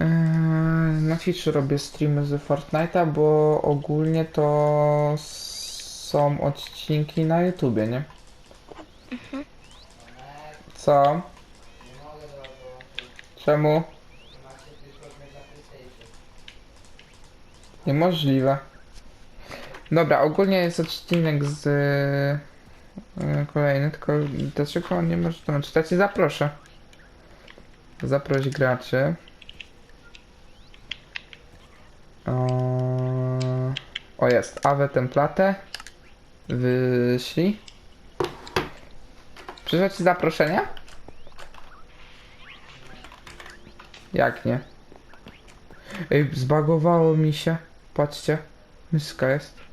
Eee, Na Twitchu robię streamy z Fortnite'a, bo ogólnie to są odcinki na YouTubie, nie? Co? Czemu? Niemożliwe. Dobra, ogólnie jest odcinek z e, kolejny, tylko dlaczego on nie może dołączyć? Ja cię zaproszę. Zaproś graczy. O, jest, Awe Templatę. Wyszli. Przyszło ci zaproszenie? Jak nie? Ej, zbagowało mi się. Patrzcie. Myska jest.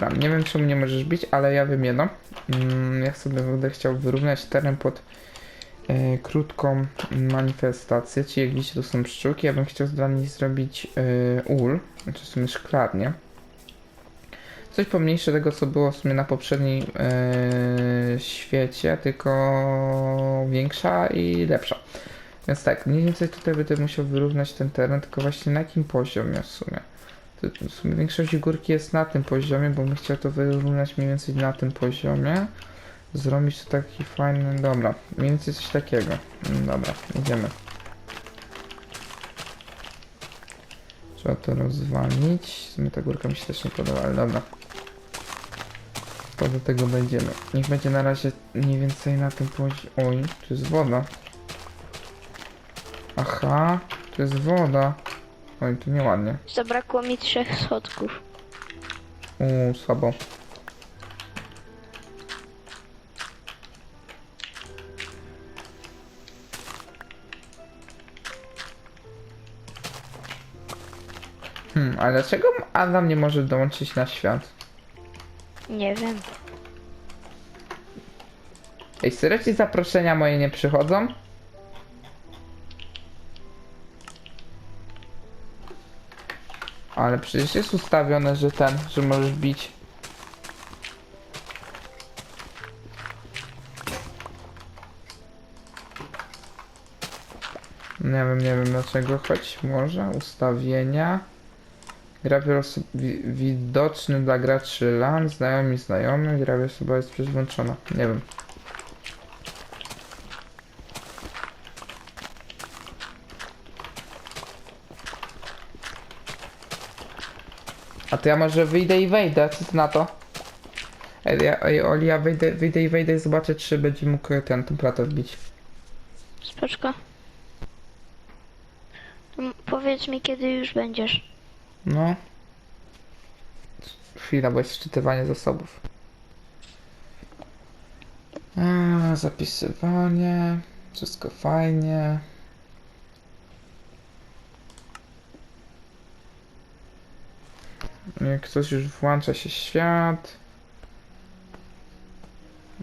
Dobra, nie wiem czemu nie możesz bić, ale ja wiem jedno. Mm, ja sobie będę chciał wyrównać teren pod e, krótką manifestację, czyli jak widzicie tu są pszczółki, ja bym chciał dla nich zrobić e, ul, znaczy w sumie szklarnię. Coś pomniejsze tego co było w sumie na poprzednim e, świecie, tylko większa i lepsza. Więc tak, mniej więcej tutaj będę musiał wyrównać ten teren, tylko właśnie na jakim poziomie w sumie. W sumie większość górki jest na tym poziomie, bo bym chciał to wyrównać mniej więcej na tym poziomie. Zrobić to taki fajny, dobra, mniej więcej coś takiego. Mm, Dobra, idziemy. Trzeba to rozwalić. W sumie ta górka mi się też nie podoba, ale dobra. To do tego będziemy. Niech będzie na razie mniej więcej na tym poziomie. Oj, tu jest woda. Aha, tu jest woda. Oj, tu nieładnie. Zabrakło mi trzech schodków. Uuu, słabo. Hmm, ale dlaczego Adam nie może dołączyć na świat? Nie wiem. Ej, serio ci zaproszenia moje nie przychodzą? Ale przecież jest ustawione, że ten, że możesz bić. Nie wiem, nie wiem dlaczego, choć może ustawienia. Grafier oso- wi- widoczny dla graczy LAN, znajomi znajomy, grafier osoba jest przecież włączona. Nie wiem. A to ja może wyjdę i wejdę, co ty na to? Ej, ja, ej Oli, ja wyjdę, wyjdę i wejdę i zobaczę, czy będzie mógł ten templatę wbić. Spoczko. To m- Powiedz mi, kiedy już będziesz. No. Chwila, bo jest wczytywanie zasobów. A, zapisywanie. Wszystko fajnie. Ktoś już włącza się świat.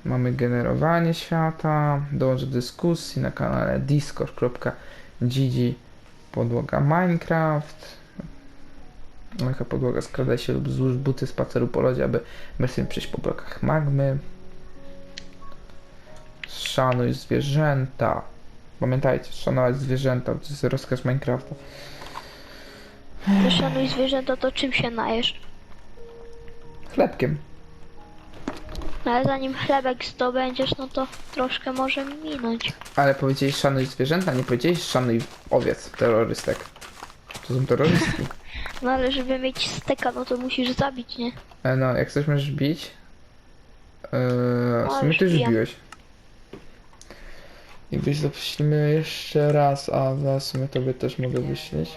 Mamy generowanie świata. Dołącz do dyskusji na kanale discord.gg podłoga Minecraft. Jaka podłoga skradaj się lub złóż buty spaceru po lodzie, aby bezpiecznie przejść po blokach magmy. Szanuj zwierzęta. Pamiętajcie, szanować zwierzęta, to jest rozkaz Minecrafta. Ty szanuj zwierzęta, to czym się najesz? Chlebkiem. No ale zanim chlebek zdobędziesz, no to troszkę może minąć. Ale powiedzieli szanuj zwierzęta, nie powiedzieli szanuj owiec, terrorystek. To są terrorystki. No ale żeby mieć steka, no to musisz zabić, nie? E, no, jak chcesz możesz bić. Eee, w No, sumie już ty już biję. biłeś. I byś zaprosimy jeszcze raz, a w sumie tobie też mogę wyśleć.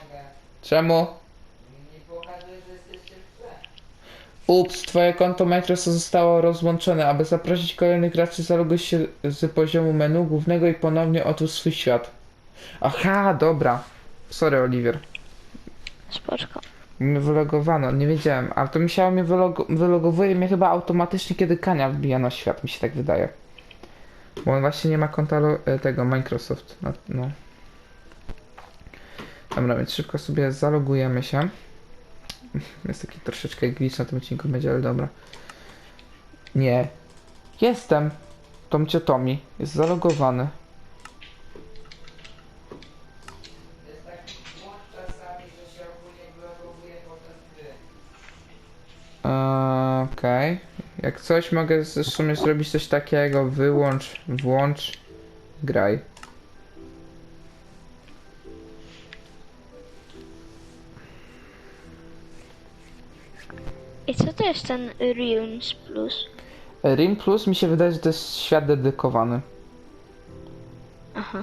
Czemu? Ups, twoje konto Microsoft zostało rozłączone. Aby zaprosić kolejnych graczy, zaloguj się z poziomu menu głównego i ponownie otwórz swój świat. Aha, dobra. Sorry, Oliver. Spoczko. Mnie wylogowano, nie wiedziałem, ale to musiało mnie wylogo wylogowuje mnie chyba automatycznie, kiedy Kania wbija na świat, mi się tak wydaje. Bo on właśnie nie ma konta e, tego Microsoft. No, no. Dobra, więc szybko sobie zalogujemy się. Jest taki troszeczkę glitch na tym odcinku będzie, ale dobra. Nie. Jestem. Tom Tomi. Jest zalogowany. Eee, Okej. Jak coś mogę w sumie zrobić coś takiego, wyłącz, włącz, graj. Jest ten Realms Plus? Rim Plus mi się wydaje, że to jest świat dedykowany. Aha.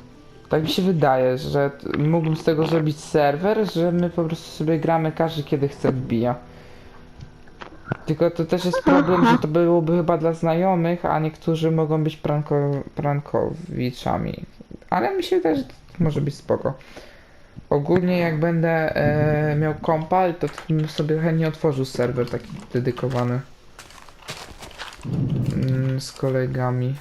Tak mi się wydaje, że t- mógłbym z tego zrobić serwer, że my po prostu sobie gramy każdy kiedy chce wbija. Tylko to też jest problem, że to byłoby chyba dla znajomych, a niektórzy mogą być pranko, prankowiczami. Ale mi się wydaje, że to może być spoko. Ogólnie jak będę e, miał kompal, to bym sobie chętnie otworzył serwer taki dedykowany. Mm, z kolegami.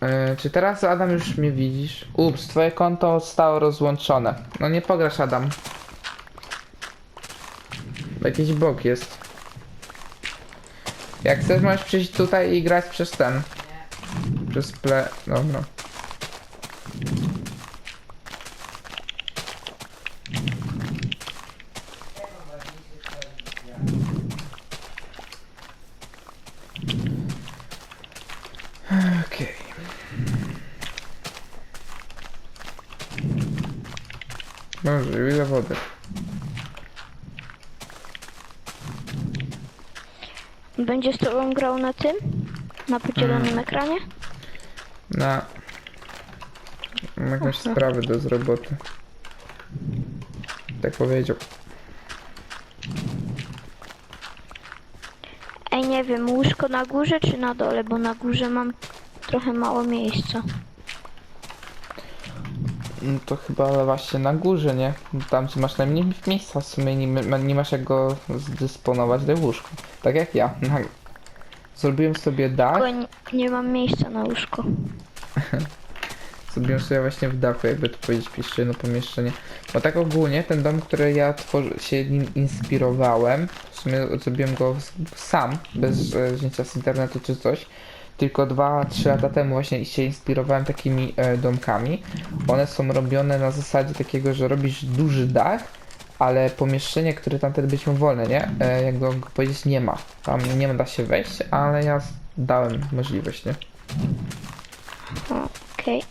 E, czy teraz Adam już mnie widzisz? Ups, twoje konto zostało rozłączone. No nie pograsz Adam. Jakiś bok jest. Jak chcesz możesz przyjść tutaj i grać przez ten. Przez ple... Dobra. Okej. Może, ile wody. Będzie z tobą grał na tym? Na podzielonym ekranie? Na... Mam jakąś Aha. sprawę do zroboty. Tak powiedział. Ej, nie wiem, łóżko na górze czy na dole, bo na górze mam trochę mało miejsca. No to chyba właśnie na górze, nie? Tam gdzie masz najmniej miejsca w sumie nie, nie masz jak go zdysponować do łóżka. Tak jak ja. Zrobiłem sobie dach. Nie, nie mam miejsca na łóżko. Zrobiłem sobie właśnie w dachu, jakby to powiedzieć, pieszczynne pomieszczenie. Bo tak ogólnie ten dom, który ja tworzy, się nim inspirowałem, w sumie zrobiłem go sam, bez e, wzięcia z internetu czy coś. Tylko 2-3 lata temu właśnie się inspirowałem takimi e, domkami. One są robione na zasadzie takiego, że robisz duży dach, ale pomieszczenie, które tam wtedy być wolne, nie? E, jakby go powiedzieć nie ma. Tam nie da się wejść, ale ja dałem możliwość, nie? Okej.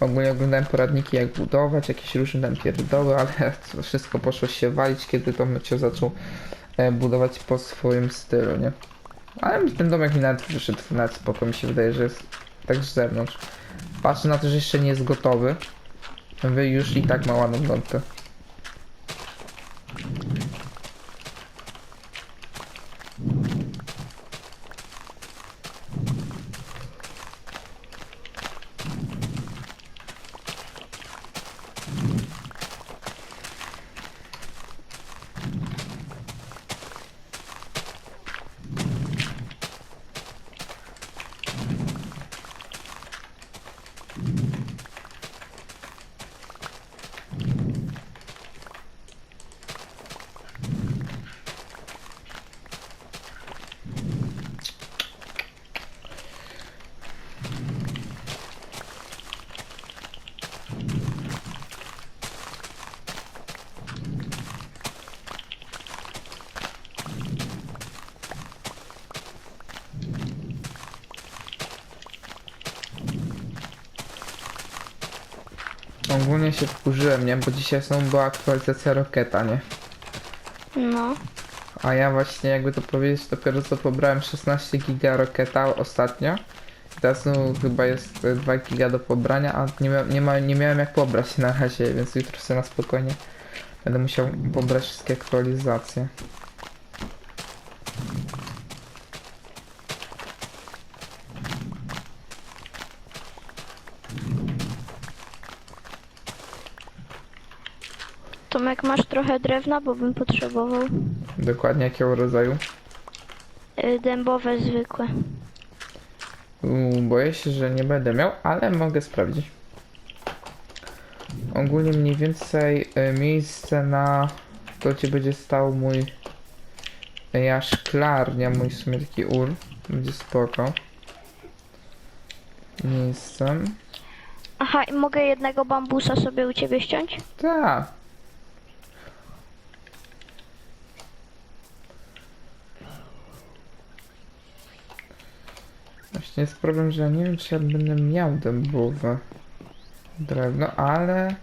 Ogólnie oglądałem poradniki jak budować, jakieś różne tam pierdoły, ale to wszystko poszło się walić, kiedy Tom się zaczął e, budować po swoim stylu, nie? Ale ten domek mi nawet wyszedł nawet spoko, mi się wydaje, że jest tak z zewnątrz. Patrzę na to, że jeszcze nie jest gotowy. Wy już i tak ma ładną domkę. Ogólnie się wkurzyłem, nie? Bo dzisiaj są była aktualizacja Roketa, nie? No. A ja właśnie, jakby to powiedzieć, dopiero co pobrałem 16 giga Roketa ostatnio. Teraz no, chyba jest e, 2 giga do pobrania, a nie, mia nie, ma nie miałem jak pobrać na razie, więc jutro sobie na spokojnie będę musiał pobrać wszystkie aktualizacje. Tomek, masz trochę drewna, bo bym potrzebował. Dokładnie jakiego rodzaju. Y, dębowe zwykłe. Uuu, boję się, że nie będę miał, ale mogę sprawdzić. ogólnie mniej więcej e, miejsce na to, gdzie będzie stał mój e, ja szklarnia, mój w sumie taki ur. Będzie spoko. Miejscem. Aha, i mogę jednego bambusa sobie u ciebie ściąć? Tak. Właśnie jest problem, że ja nie wiem, czy ja będę miał dębowe drewno, ale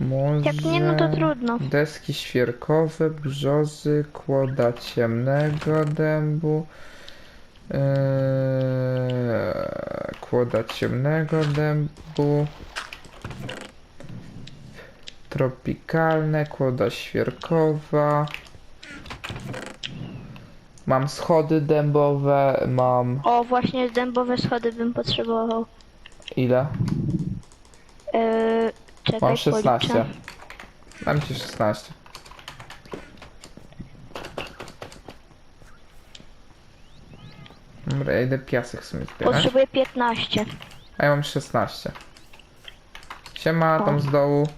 może Jak nie, no to trudno. deski świerkowe, brzozy, kłoda ciemnego dębu, eee, kłoda ciemnego dębu, tropikalne, kłoda świerkowa. Mam schody dębowe, mam O, właśnie dębowe schody bym potrzebował. ile? Yy, czekaj, Mam 16. policzę. Dam ci 16. Dobra, ja idę piasek w sumie zbierać. Potrzebuję 15. A ja mam 16. Siema, tam z dołu.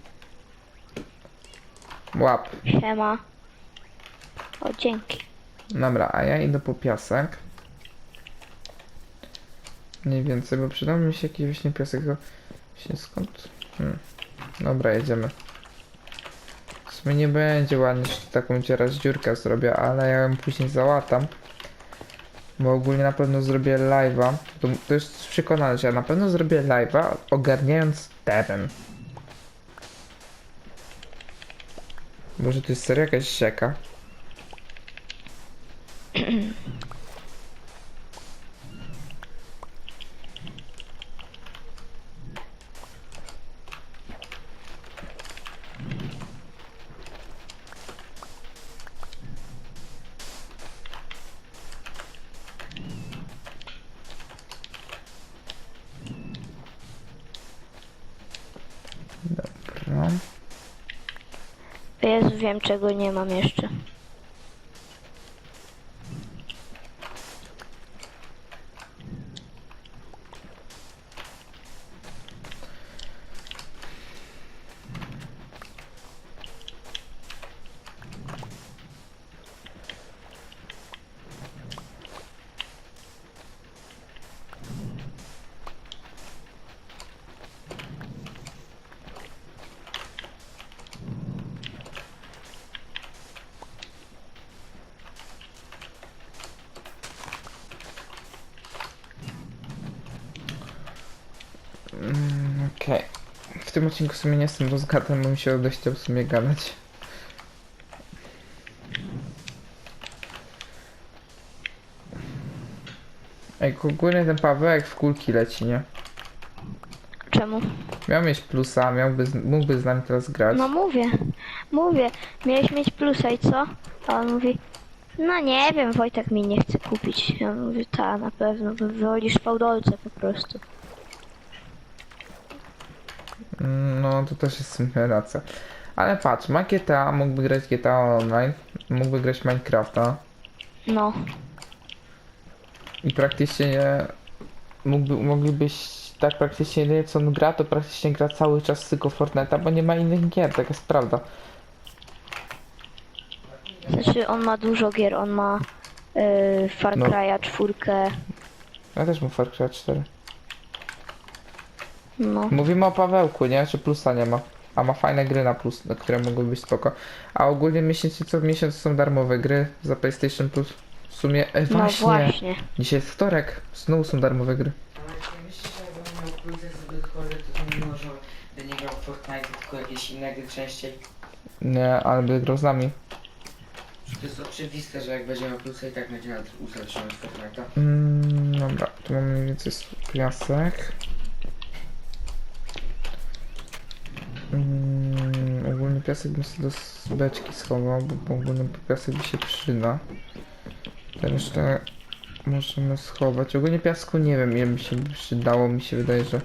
Łap. Siema. O, dzięki. Dobra, a ja idę po piasek. Mniej więcej, bo przydał mi się jakiś właśnie piasek. Właśnie skąd? Hmm. Dobra, jedziemy. W sumie nie będzie ładnie, że taką teraz dziurkę zrobię, ale ja ją później załatam. Bo ogólnie na pewno zrobię live'a. To, to jest przekonane, że ja na pewno zrobię live'a ogarniając teren. Może to jest serio jakaś rzeka? Dobra. Jezu, wiem czego nie mam jeszcze. Okej. W tym odcinku w sumie nie jestem rozgadany, bo mi się dość w sumie gadać. Ej, ogólnie ten Pawełek w kulki leci, nie? Czemu? Miał mieć plusa, miałby, z- mógłby z nami teraz grać. No mówię, mówię. Miałeś mieć plusa i co? A on mówi, no nie wiem, Wojtek mi nie chce kupić. Ja mówię, ta, na pewno, wy- wolisz fałdolce po prostu. No, to też jest racja. Ale patrz, ma GTA, mógłby grać GTA Online, mógłby grać Minecrafta No, i praktycznie mógłby, moglibyś tak praktycznie jedynie co on gra, to praktycznie gra cały czas tylko Fortnite'a, bo nie ma innych gier, tak jest prawda. znaczy on ma dużo gier, on ma yy, Far No. Cry'a czwórkę, Ja też mam Far Cry 4. no. Mówimy o Pawełku, nie? Czy plusa nie ma. A ma fajne gry na plus, na które mogły być spoko. A ogólnie miesięcznie co miesiąc są darmowe gry za PlayStation Plus. W sumie, e, No właśnie, właśnie. dzisiaj jest wtorek, znowu są darmowe gry. Ale jak myślisz, że jakbym miał zbyt chory, to to nie może by nie grał w Fortnite, tylko jakieś inne gry częściej. Nie, ale by grał z nami. To jest oczywiste, że jak będzie miał plusy i tak będzie nad uzależniony od Fortnite'a. Mm, dobra, tu mamy mniej więcej piasek. Mm, ogólnie piasek bym sobie do beczki schował, bo, bo ogólnie piasek mi się przyda. Te resztę możemy schować. Ogólnie piasku nie wiem ile mi się przydało. Mi się wydaje, że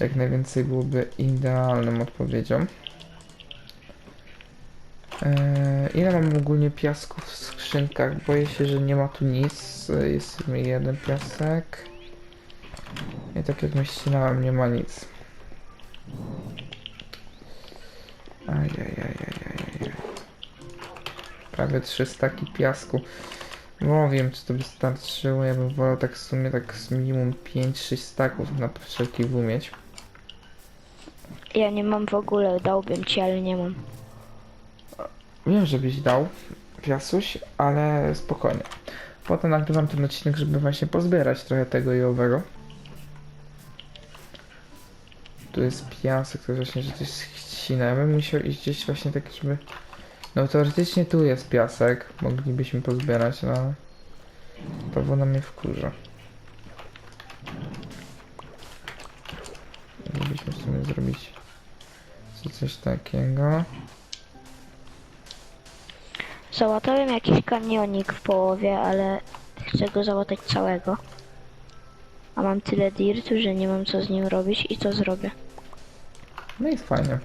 jak najwięcej byłoby idealną odpowiedzią. Eee, ile mam ogólnie piasku w skrzynkach? Boję się, że nie ma tu nic. Jest jeden piasek. I tak jak myślałem, nie ma nic. Ajajajajajaj. Prawie 300 piasku. No wiem, czy to by starczyło. Ja bym wolał tak w sumie tak z minimum 5-6 staków na wszelki umieć. Ja nie mam w ogóle, dałbym ci, ale nie mam. Wiem, żebyś dał piasuś, ale spokojnie. Potem nagrywam ten odcinek, żeby właśnie pozbierać trochę tego i owego. Tu jest piasek, to właśnie, że to ścina. Ja bym musiał iść gdzieś właśnie tak, żeby... No teoretycznie tu jest piasek, moglibyśmy pozbierać, no ale... To woda mnie wkurza. Moglibyśmy sobie zrobić co- coś takiego. Załatałem jakiś kanionik w połowie, ale chcę go załatać całego. A mam tyle dirtu, że nie mam co z nim robić i to zrobię. No i fajnie.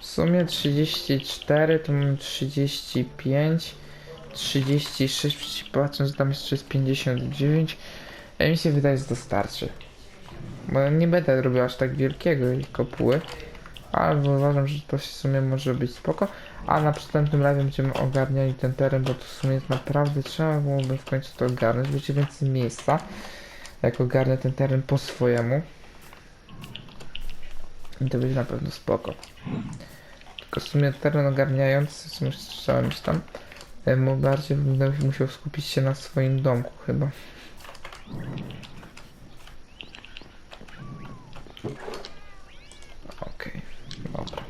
W sumie 34, to mam 35, 36, patrząc, tam jeszcze jest 59. Ja mi się wydaje, że to starczy. Bo nie będę robił aż tak wielkiego kopuły. Ale uważam, że to w sumie może być spoko. A na następnym razem będziemy ogarniali ten teren, bo to w sumie naprawdę trzeba byłoby w końcu to ogarnąć. Będzie więcej miejsca jak ogarnę ten teren po swojemu. I to będzie na pewno spoko. Tylko w sumie teren ogarniający, w sumie trzeba mieć tam, e, mu bardziej będę musiał skupić się na swoim domku chyba. Okej, dobra.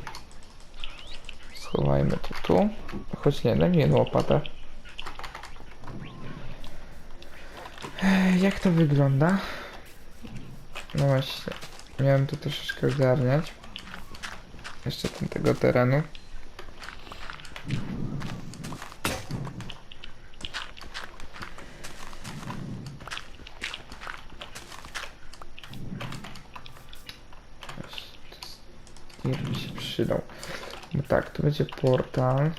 Schowajmy to tu. Choć nie, daj mi jedną łopatę. Jak to wygląda? No właśnie, miałem tu troszeczkę ogarniać. Jeszcze ten, tego terenu. To Nie się przydał. Bo tak, tu będzie portal.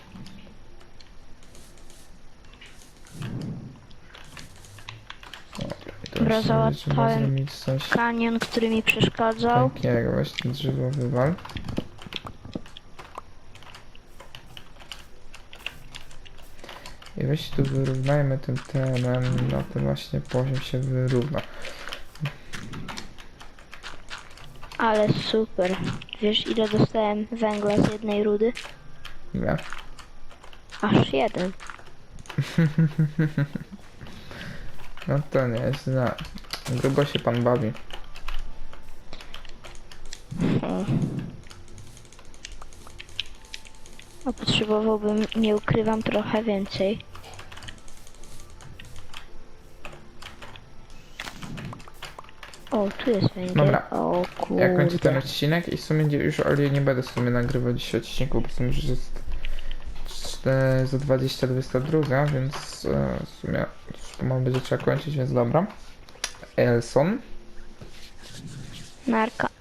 Dobra, zrobić coś Kanion, który mi przeszkadzał. takiego, właśnie drzewo wywal. I weź tu wyrównajmy ten teren, na ten właśnie poziom się wyrówna. Ale super. Wiesz ile dostałem węgla z jednej rudy? Nie. Aż jeden. No to nie jest. Grubo się pan bawi. A potrzebowałbym, nie ukrywam, trochę więcej. O, tu jest węgiel. Dobra. O Ja kończę ten kurde. odcinek i w sumie już ale nie będę w sumie nagrywał dzisiaj odcinku, bo w sumie już jest za 20-22, więc e, w sumie już pomału będzie trzeba kończyć, więc dobra. Elson. Narka.